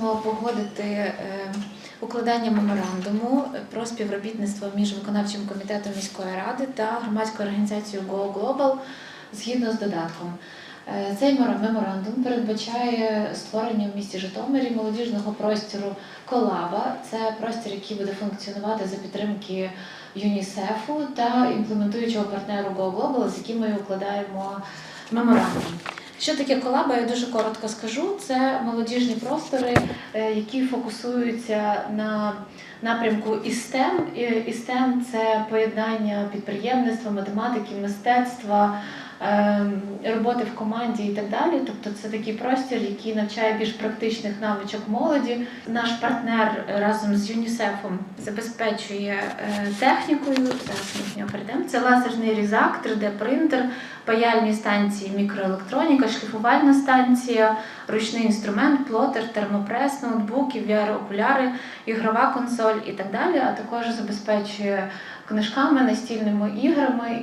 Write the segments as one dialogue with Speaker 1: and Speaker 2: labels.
Speaker 1: просимо погодити е, укладання меморандуму про співробітництво між виконавчим комітетом міської ради та громадською організацією Go Global згідно з додатком. Е, Цей меморандум передбачає створення в місті Житомирі молодіжного простору Колаба. Це простір, який буде функціонувати за підтримки ЮНІСЕФу та імплементуючого партнеру Go Global, з яким ми укладаємо меморандум. Що таке колаба? Я дуже коротко скажу. Це молодіжні простори, е, які фокусуються на напрямку і STEM. І і STEM – це поєднання підприємництва, математики, мистецтва, роботи в команді і так далі. Тобто це такий простір, який навчає більш практичних навичок молоді. Наш партнер разом з ЮНІСЕФом забезпечує е, технікою. Зараз ми перейдемо. Це лазерний різак, 3D-принтер, паяльні станції мікроелектроніка, шліфувальна станція, ручний інструмент, плотер, термопрес, ноутбуки, VR-окуляри, ігрова консоль і так далі. А також забезпечує книжками, настільними іграми.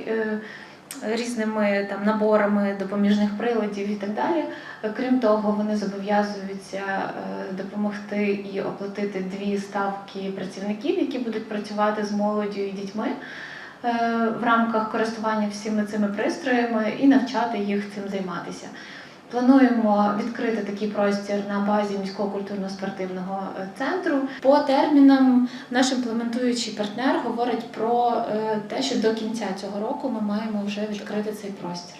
Speaker 1: Різними там наборами допоміжних приладів і так далі. Крім того, вони зобов'язуються е, допомогти і оплатити дві ставки працівників, які будуть працювати з молоддю і дітьми е, в рамках користування всіми цими пристроями і навчати їх цим займатися. Плануємо відкрити такий простір на базі міського культурно-спортивного е, центру. По термінам наш імплементуючий партнер говорить про е, те, що до кінця цього року ми маємо вже відкрити цей простір.